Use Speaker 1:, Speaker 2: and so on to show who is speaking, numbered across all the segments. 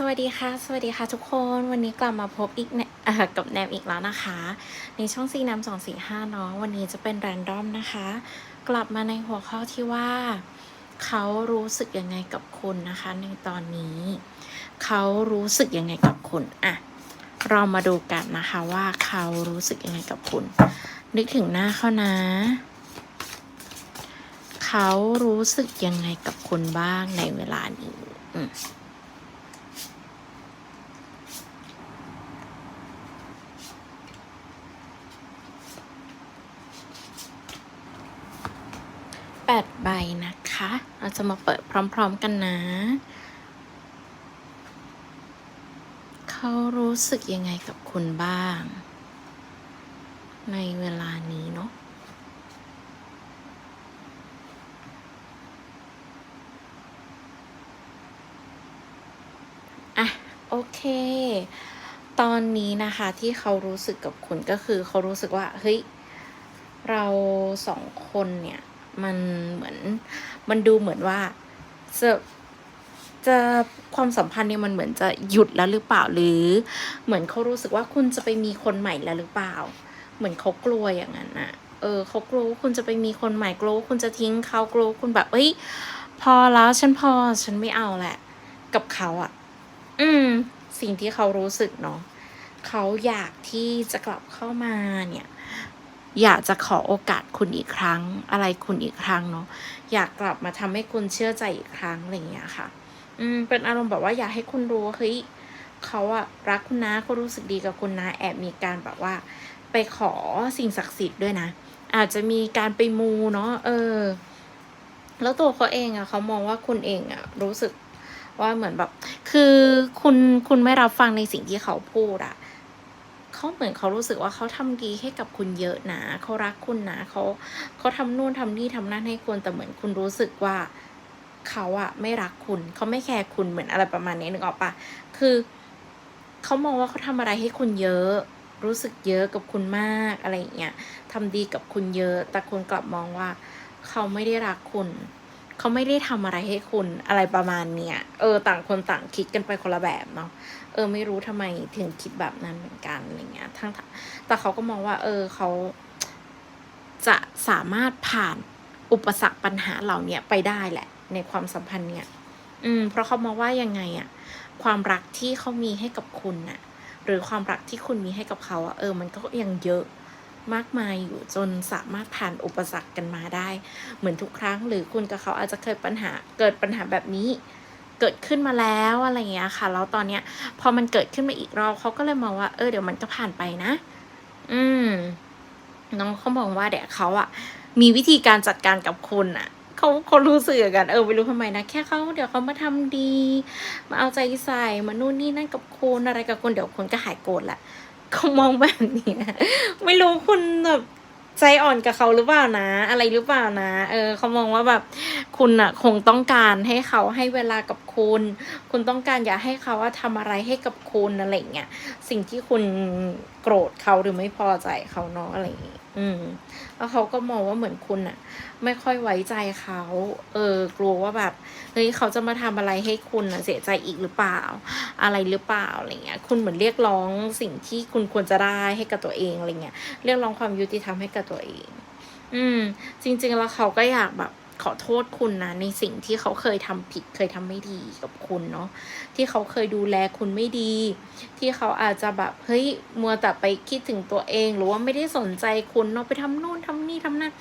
Speaker 1: สวัสดีค่ะ สวัสดีค่ะทุกคนวันนี้กลับมาพบอีกนอ่ากับแนมอีกแล้วนะคะ ในช่องซีน้ำสองสี่ห้าเนาะวันนี้จะเป็นแรนดอมนะคะ กลับมาในหัวข้อที่ว่า เขารู้สึกยังไงกับคุณนะคะ ในตอนนี้ เขารู้สึกยังไงกับคุณอะเรามาดูกันนะคะว่าเขารู้สึกยังไงกับคุณ นึกถึงหน้าเขานะ เขารู้สึกยังไงกับคุณบ้างในเวลานี้อืม ใบนะคะ เราจะมาเปิดพร้อมๆกันนะ เขารู้สึกยังไงกับคุณบ้าง ในเวลานี้เนาะอะ โอเคตอนนี้นะคะที่เขารู้สึกกับคุณก็คือเขารู้สึกว่า เฮ้ย เราสองคนเนี่ย มันเหมือนมันดูเหมือนว่าจะจะความสัมพันธ์เนี่ยมันเหมือนจะหยุดแล้วหรือเปล่าหรือ เหมือนเขารู้สึกว่าคุณจะไปมีคนใหม่แล้วหรือเปล่า เหมือนเขากลัวอย่างนั้นน่ะเออเขากลัวคุณจะไปมีคนใหม่กลัวคุณจะทิ้งเขากลัวคุณแบบเฮ้ยพอแล้วฉันพอฉันไม่เอาแหละ กับเขาอะอืม สิ่งที่เขารู้สึกเนาะเขาอยากที่จะกลับเข้ามาเนี่ย อยากจะขอโอกาสคุณอีกครั้ง อะไรคุณอีกครั้งเนาะอยากกลับมาทำให้คุณเชื่อใจอีกครั้งอะไรอย่างเงี้ยค่ะ อืมเป็นอารมณ์แบบว่าอยากให้คุณรู้ว่าเฮ้ยเขาอะรักคุณนะเขารู้สึกดีกับคุณนะ แอบมีการแบบว่า ไปขอสิ่งศักดิ์สิทธิ์ด้วยนะ อาจจะมีการไปมูเนาะเออ แล้วตัวเขาเองอะเขามองว่าคุณเองอะรู้สึกว่าเหมือนแบบ คือคุณคุณไม่รับฟังในสิ่งที่เขาพูดอะ เขาเหมือนเขารู้สึกว่าเขาทำดีให้กับคุณเยอะนะเขารักคุณนะเขาเขาทำนู่นทำนี่ทำนั่นให้คุณแต่เหมือนคุณรู้สึกว่าเขาอะไม่รักคุณเขาไม่แคร์คุณเหมือนอะไรประมาณนี้นึกออกปะคือเขามองว่าเขาทำอะไรให้คุณเยอะ รู้สึกเยอะกับคุณมากอะไรอย่างเงี้ยทำดีกับคุณเยอะ แต่คุณกลับมองว่า เขาไม่ได้รักคุณ เขาไม่ได้ทำอะไรให้คุณอะไรประมาณเนี้ยเออต่างคนต่างคิดกันไปคนละแบบเนาะเออ ไม่รู้ทำไมถึงคิดแบบนั้นเหมือนกันอะไรเงี้ยทั้งแต่เขาก็มองว่า เออเขาจะสามารถผ่านอุปสรรคปัญหาเหล่าเนี้ยไปได้แหละ ในความสัมพันธ์เนี่ย อืม เพราะเขามองว่ายังไงอะความรักที่เขามีให้กับคุณน่ะ หรือความรักที่คุณมีให้กับเขาอะเออ มันก็ยังเยอะ มากมายอยู่จนสามารถผ่านอุปสรรคกันมาได้ เหมือนทุกครั้ง หรือคุณกับเขาอาจจะเคยปัญหาเกิดปัญหาแบบนี้เกิดขึ้นมาแล้วอะไรอย่างเงี้ยค่ะ แล้วตอนเนี้ย พอมันเกิดขึ้นมาอีกรอบเขาก็เลยมองว่าเออเดี๋ยวมันก็ผ่านไปนะ อืม น้องเขามองว่าเดี๋ยวเขาอะมีวิธีการจัดการกับคุณอะเขาเขารู้สึกกันเออไม่รู้ทำไมนะแค่เขาเดี๋ยวเขามาทำดี มาเอาใจใส่มานู่นนี่นั่นกับคุณอะไรกับคุณเดี๋ยวคุณก็หายโกรธแหละ เขามองแบบนี้ไม่รู้คุณแบบใจอ่อนกับเขาหรือเปล่านะ อะไรหรือเปล่านะ เออเขามองว่าแบบคุณอะคงต้องการให้เขาให้เวลากับคุณ คุณต้องการอยากให้เขาว่าทำอะไรให้กับคุณอะไรเงี้ยสิ่งที่คุณโกรธเขาหรือไม่พอใจเขาเนาะอะไรอย่างงี้ อืมแล้วเขาก็มองว่าเหมือนคุณอะไม่ค่อยไว้ใจเขา เออ กลัวว่าแบบเฮ้ยเขาจะมาทำอะไรให้คุณอะเสียใจอีกหรือเปล่า อะไรหรือเปล่าอะไรเงี้ย คุณเหมือนเรียกร้องสิ่งที่คุณควรจะได้ให้กับตัวเองอะไรเงี้ย เรียกร้องความยุติธรรมให้กับตัวเอง อืม จริง ๆ แล้วเขาก็อยากแบบ ขอโทษคุณนะ ในสิ่งที่เขาเคยทำผิดเคยทำไม่ดีกับคุณเนาะที่เขาเคยดูแลคุณไม่ดี ที่เขาอาจจะแบบเฮ้ยมัวแต่ไปคิดถึงตัวเอง หรือว่าไม่ได้สนใจคุณเนาะไปทำนู่นทำนี่ทำนั่น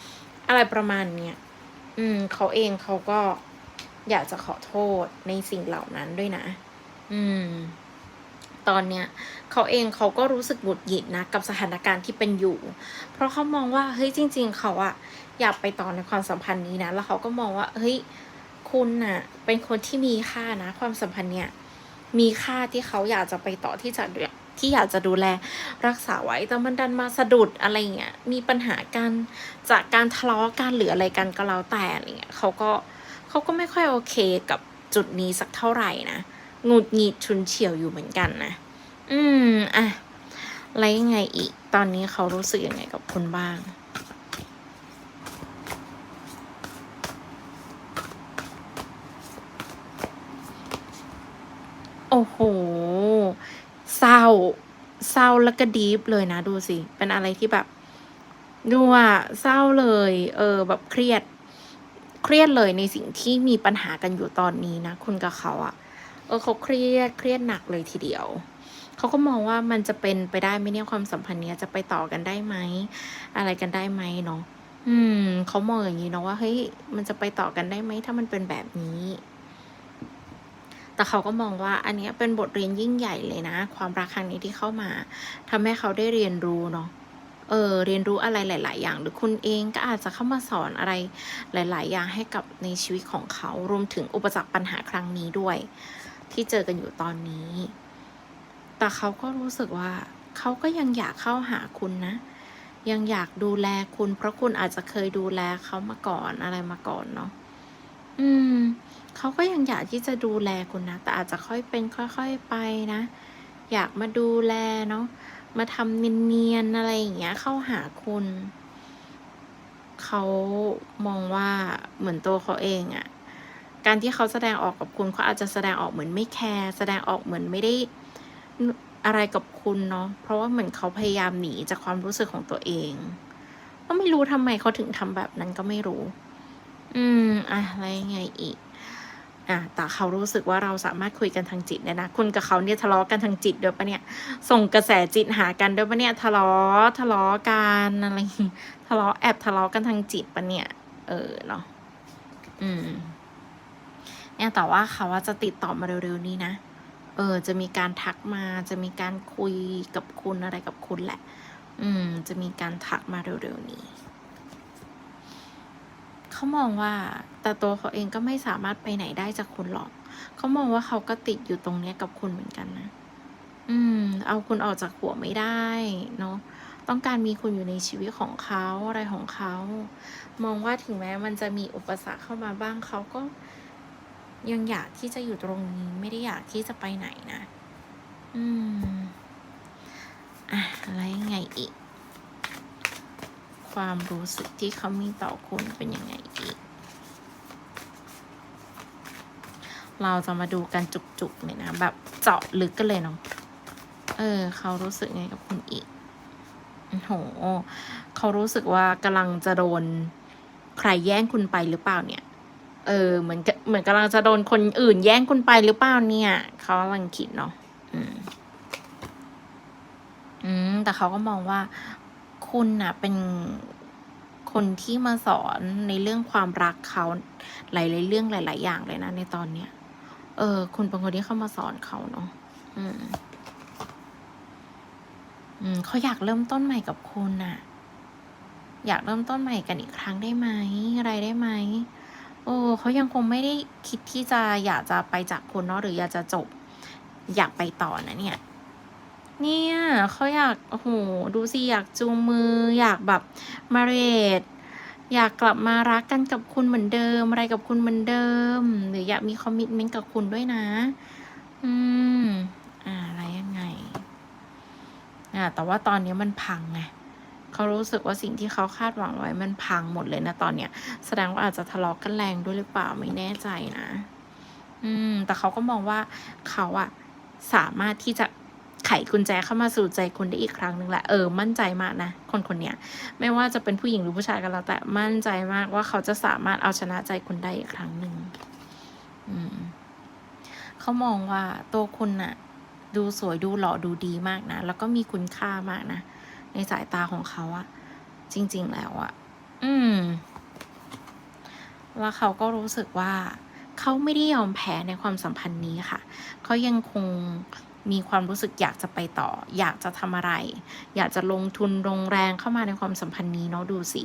Speaker 1: อะไรประมาณเนี้ยอืม เขาเองเขาก็อยากจะขอโทษในสิ่งเหล่านั้นด้วยนะ อืม ตอนเนี้ยเขาเองเขาก็รู้สึกหงุดหงิดนะกับสถานการณ์ที่เป็นอยู่ เพราะเขามองว่าเฮ้ยจริง ๆ เขาอะอยากไปต่อในความสัมพันธ์นี้นะแล้วเขาก็มองว่าเฮ้ยคุณน่ะเป็นคนที่มีค่านะ ความสัมพันธ์เนี่ยมีค่าที่เขาอยากจะไปต่อที่จะที่อยากจะดูแลรักษาไว้แต่มันดันมาสะดุดอะไรเงี้ยมีปัญหากันจากการทะเลาะกันหรืออะไรกันก็แล้วแต่อะไรเงี้ยเขาก็เขาก็ไม่ค่อยโอเคกับจุดนี้สักเท่าไหร่นะ หงุดหงิดชุนเฉียวอยู่เหมือนกันนะ อืม อะ แล้วยังไงอีก ตอนนี้เขารู้สึกยังไงกับคุณบ้าง โอ้โหเศร้าแล้วก็ดีฟเลยนะ ดูสิ เป็นอะไรที่แบบ ดูอะเศร้าเลย เออ แบบเครียด เครียดเลยในสิ่งที่มีปัญหากันอยู่ตอนนี้นะ คุณกับเขาอะ เออเขาเครียดเครียดหนักเลยทีเดียวเขาก็มองว่ามันจะเป็นไปได้ไหมเนี่ยความสัมพันธ์เนี้ยจะไปต่อกันได้ไหมอะไรกันได้ไหมเนาะอืมเขามองอย่างนี้เนาะว่าเฮ้ยมันจะไปต่อกันได้ไหมถ้ามันเป็นแบบนี้ แต่เขาก็มองว่า อันเนี้ยเป็นบทเรียนยิ่งใหญ่เลยนะ ความรักครั้งนี้ที่เข้ามาทำให้เขาได้เรียนรู้เนาะเออเรียนรู้อะไรหลาย ๆ อย่าง หรือคุณเองก็อาจจะเข้ามาสอนอะไรหลาย ๆ อย่างให้กับในชีวิตของเขารวมถึงอุปสรรคปัญหาครั้งนี้ด้วย ที่เจอกันอยู่ตอนนี้ แต่เขาก็รู้สึกว่า เขาก็ยังอยากเข้าหาคุณนะ ยังอยากดูแลคุณ เพราะคุณอาจจะเคยดูแลเขามาก่อนอะไรมาก่อนเนาะ อืม เขาก็ยังอยากที่จะดูแลคุณนะ แต่อาจจะค่อยเป็นค่อย ๆไปนะ อยากมาดูแลเนาะ มาทำเนียนๆอะไรอย่างเงี้ย เข้าหาคุณ เขามองว่าเหมือนตัวเขาเองอะ การที่เขาแสดงออกกับคุณเขาอาจจะแสดงออกเหมือนไม่แคร์แสดงออกเหมือนไม่ได้อะไรกับคุณเนาะเพราะว่าเหมือนเขาพยายามหนีจากความรู้สึกของตัวเองก็ไม่รู้ทำไมเขาถึงทำแบบนั้นก็ไม่รู้ อืมอะแล้วยังไงอีกอ่าแต่เขารู้สึกว่าเราสามารถคุยกันทางจิตได้นะ คุณกับเขาเนี่ยทะเลาะกันทางจิตด้วยปล่าเนี่ย ส่งกระแสจิตหากันด้วยปล่าเนี่ย ทะเลาะทะเลาะกันอะไรทะเลาะแอบทะเลาะกันทางจิตปล่าเนี่ย เออเนาะ อืม เนี่ยแต่ว่าเขาอะจะติดต่อมาเร็วๆนี้นะ เออ จะมีการทักมา จะมีการคุยกับคุณอะไรกับคุณแหละ อืม จะมีการทักมาเร็วๆนี้ เขามองว่า แต่ตัวเขาเองก็ไม่สามารถไปไหนได้จากคุณหรอก เขามองว่าเขาก็ติดอยู่ตรงเนี้ยกับคุณเหมือนกันนะ อืม เอาคุณออกจากหัวไม่ได้เนาะต้องการมีคุณอยู่ในชีวิตของเขาอะไรของเขา มองว่าถึงแม้มันจะมีอุปสรรคเข้ามาบ้างเขาก็ ยังอยากที่จะอยู่ตรงนี้ไม่ได้อยากที่จะไปไหนนะ อืมอะแล้วยังไงอีก ความรู้สึกที่เขามีต่อคุณเป็นยังไงอีก เราจะมาดูกันจุกๆเลยนะ แบบเจาะลึกกันเลยเนาะ เออ เขารู้สึกไงกับคุณอีกโอ้โฮเขารู้สึกว่ากำลังจะโดน ใครแย่งคุณไปหรือเปล่าเนี่ย เออเหมือนกะเหมือนกำลังจะโดนคนอื่นแย่งคุณไปหรือเปล่าเนี่ยเขากำลังคิดเนาะอืม อืม แต่เขาก็มองว่า คุณน่ะ เป็นคนที่มาสอนในเรื่องความรักเขาหลายๆเรื่องหลาย ๆ อย่างเลยนะในตอนเนี้ย เออ คุณเป็นคนที่เข้ามาสอนเขาเนาะอืม อืมเขาอยากเริ่มต้นใหม่กับคุณน่ะ อยากเริ่มต้นใหม่กันอีกครั้งได้ไหมอะไรได้ไหม เออเขายังคงไม่ได้คิดที่จะอยากจะไปจากคุณเนาะหรืออยากจะจบ อยากไปต่อนะเนี่ย เนี่ยเขาอยากโอ้โฮดูสิอยากจูงมือ อยากแบบ marriage อยากกลับมารักกันกับคุณเหมือนเดิม อะไรกับคุณเหมือนเดิม หรืออยากมีคอมมิตเมนต์กับคุณด้วยนะ อืมอ่าแล้วยังไง อ่า แต่ว่าตอนนี้มันพังไง เขารู้สึกว่าสิ่งที่เขาคาดหวังไว้มันพังหมดเลยนะตอนเนี้ย แสดงว่าอาจจะทะเลาะกันแรงด้วยหรือเปล่าไม่แน่ใจนะ อืม แต่เขาก็มองว่าเขาอะสามารถที่จะไขกุญแจเข้ามาสู่ใจคุณได้อีกครั้งหนึ่งแหละเออมั่นใจมากนะ คนคนเนี้ยไม่ว่าจะเป็นผู้หญิงหรือผู้ชายก็แล้วแต่มั่นใจมากว่าเขาจะสามารถเอาชนะใจคุณได้อีกครั้งหนึ่งอืมเขามองว่าตัวคุณน่ะ ดูสวยดูหล่อดูดีมากนะ แล้วก็มีคุณค่ามากนะ ในสายตาของเขาอะจริง ๆ แล้วอะอืม แล้วเขาก็รู้สึกว่า เขาไม่ได้ยอมแพ้ในความสัมพันธ์นี้ค่ะ เขายังคงมีความรู้สึกอยากจะไปต่อ อยากจะทำอะไร อยากจะลงทุนลงแรงเข้ามาในความสัมพันธ์นี้เนาะดูสิ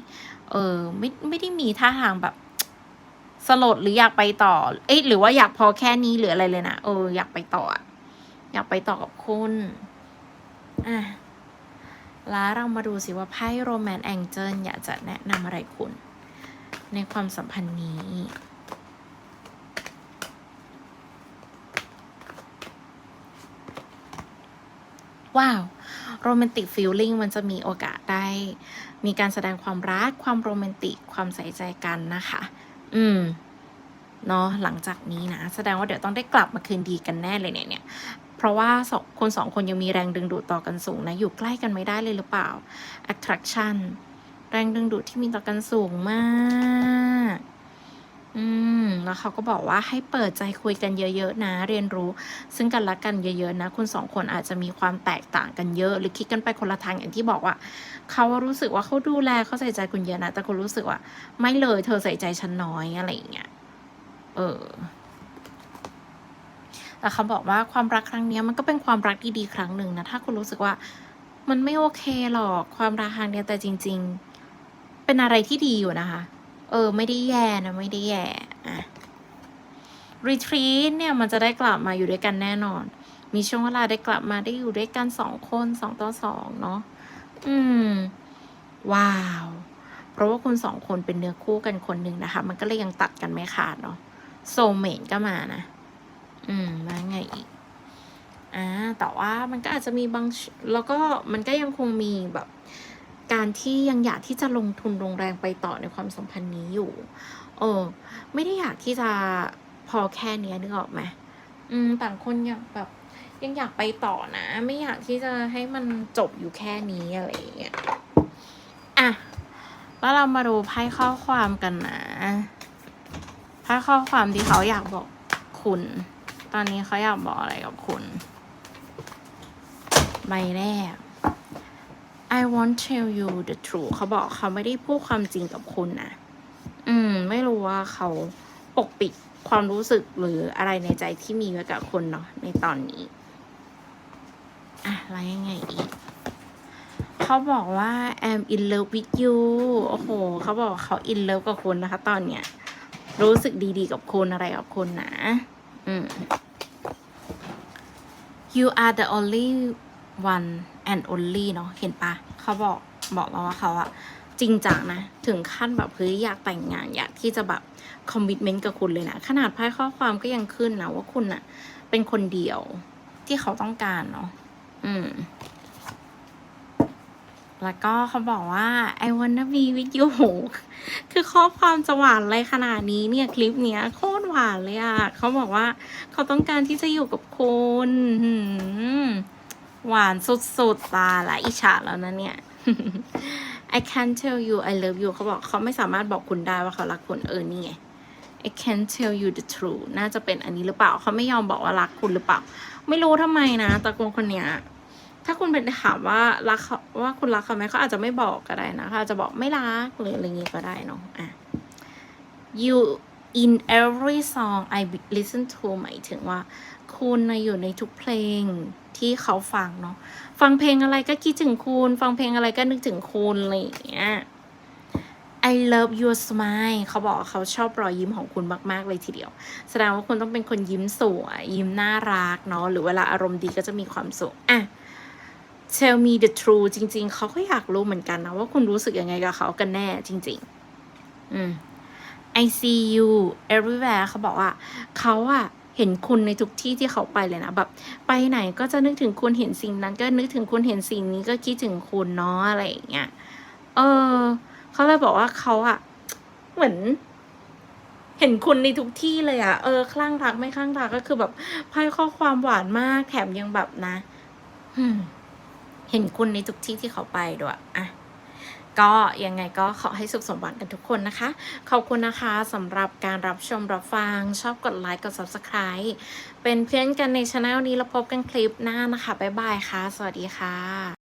Speaker 1: เออไม่ไม่ได้มีท่าทางแบบสลดหรืออยากไปต่อ เอ๊ะหรือว่าอยากพอแค่นี้หรืออะไรเลยนะ เออ อยากไปต่อ อยากไปต่อกับคุณ อะ แล้วเรามาดูสิว่าไพ่ Romance Angel อยากจะแนะนำอะไรคุณ ในความสัมพันธ์นี้ว้าว Romantic Feeling มันจะมีโอกาสได้ มีการแสดงความรัก ความโรแมนติก ความใส่ใจกันนะคะ อืม เนาะหลังจากนี้นะ แสดงว่าเดี๋ยวต้องได้กลับมาคืนดีกันแน่เลยเนี่ยเนี่ย เพราะว่าสองคนสองคนยังมีแรงดึงดูดต่อกันสูงนะ อยู่ใกล้กันไม่ได้เลยหรือเปล่า attraction แรงดึงดูดที่มีต่อกันสูงมากอืมแล้วเขาก็บอกว่าให้เปิดใจคุยกันเยอะๆนะ เรียนรู้ ซึ่งกันและกันเยอะๆนะ คุณสองคนอาจจะมีความแตกต่างกันเยอะ หรือคิดกันไปคนละทางอย่างที่บอกว่า เขารู้สึกว่าเขาดูแลเขาใส่ใจคุณเยอะนะ แต่คุณรู้สึกว่า ไม่เลยเธอใส่ใจฉันน้อยอะไรอย่างเงี้ยเออ แต่เขาบอกว่าความรักครั้งนี้มันก็เป็นความรักดีๆครั้งหนึ่งนะถ้าคุณรู้สึกว่ามันไม่โอเคหรอกความรักครั้งนี้แต่จริง ๆ เป็นอะไรที่ดีอยู่นะคะ เออ ไม่ได้แย่นะไม่ได้แย่อะรีทรีตเนี่ยมันจะได้กลับมาอยู่ด้วยกันแน่นอน มีช่วงเวลาได้กลับมาได้อยู่ด้วยกันสองคนสองต่อสองเนาะอืม ว้าว เพราะว่าคุณสองคนเป็นเนื้อคู่กันคนหนึ่งนะคะ มันก็เลยยังตัดกันไม่ขาดเนาะโซเมนก็มานะ อืมมาไงอีก อ่า แต่ว่ามันก็อาจจะมีบาง แล้วก็มันก็ยังคงมีแบบ การที่ยังอยากที่จะลงทุนลงแรงไปต่อในความสัมพันธ์นี้อยู่เออไม่ได้อยากที่จะพอแค่เนี้ยนึกออกไหมอืม ต่างคนอยากแบบ ยังอยากไปต่อนะ ไม่อยากที่จะให้มันจบอยู่แค่นี้อะไรอย่างเงี้ย อะ แล้วเรามาดูไพ่ข้อความกันนะไพ่ข้อความที่เขาอยากบอกคุณ ตอนนี้เขาอยากบอกอะไรกับคุณ ใบแรก I want tell you the truth เขาบอกเขาไม่ได้พูดความจริงกับคุณนะ อืม ไม่รู้ว่าเขาปกปิดความรู้สึกหรืออะไรในใจที่มีไว้กับคุณเนาะในตอนนี้ อะแล้วยังไงอีก เขาบอกว่า I'm in love with you โอ้โห เขาบอกเขา in love กับคุณนะคะ ตอนเนี้ย รู้สึกดีๆกับคุณอะไรกับคุณนะอืม you are the only one and only เนาะเห็นปะเขาบอกบอกเราว่าเขาอะจริงจังนะ ถึงขั้นแบบเฮ้ยอยากแต่งงานอยากที่จะแบบคอมมิชเมนต์กับคุณเลยนะ ขนาดไพ่ข้อความก็ยังขึ้นนะว่าคุณอะเป็นคนเดียวที่เขาต้องการเนาะอืม แล้วก็เขาบอกว่า I wanna be with you คือข้อความจะหวานอะไรขนาดนี้เนี่ยคลิปเนี้ยโคตรหวานเลยอะเขาบอกว่าเขาต้องการที่จะอยู่กับคุณหวานสุดๆตาละอิจฉาแล้วนะเนี่ย I can't tell you I love you เขาบอกเขาไม่สามารถบอกคุณได้ว่าเขารักคุณเออนี่ไง I can't tell you the truth น่าจะเป็นอันนี้หรือเปล่า เขาไม่ยอมบอกว่ารักคุณหรือเปล่า ไม่รู้ทำไมนะตะโกนคนเนี้ย ถ้าคุณเป็นถามว่ารักเขาว่าคุณรักเขาไหมเขาอาจจะไม่บอกก็ได้นะเขาอาจจะบอกไม่รักหรืออะไรเงี้ยก็ได้เนาะอะ you in every song I listen to หมายถึงว่า คุณนะอยู่ในทุกเพลงที่เขาฟังเนาะฟังเพลงอะไรก็คิดถึงคุณ ฟังเพลงอะไรก็นึกถึงคุณอะไรอย่างเงี้ย I love your smile เขาบอกเขาชอบรอยยิ้มของคุณมาก ๆ เลยทีเดียว แสดงว่าคุณต้องเป็นคนยิ้มสวย ยิ้มน่ารักเนาะหรือเวลาอารมณ์ดีก็จะมีความสุขอะ tell me the truth จริง ๆ เขาก็อยากรู้เหมือนกันนะว่าคุณรู้สึกยังไงกับเขากันแน่จริง ๆ อืม I see you everywhere เขาบอกว่า เขาอะเห็นคุณในทุกที่ที่เขาไปเลยนะแบบ ไปไหนก็จะนึกถึงคุณเห็นสิ่งนั้น ก็นึกถึงคุณเห็นสิ่งนี้ก็คิดถึงคุณเนาะอะไรอย่างเงี้ย เออ เขาเลยบอกว่าเขาอะเหมือน เห็นคุณในทุกที่เลยอะเออคลั่งรักไม่คลั่งรักก็คือแบบไพ่ข้อความหวานมากแถมยังแบบนะ อืม เห็นคุณในทุกที่ที่เขาไปด้วยอะก็ยังไงก็ขอให้สุขสมหวังกันทุกคนนะคะ ขอบคุณนะคะสำหรับการรับชมรับฟัง ชอบกดไลค์กด Subscribe เป็นเพื่อนกันในช anel นี้แล้วพบกันคลิปหน้านะคะ บ๊ายบายค่ะ สวัสดีค่ะ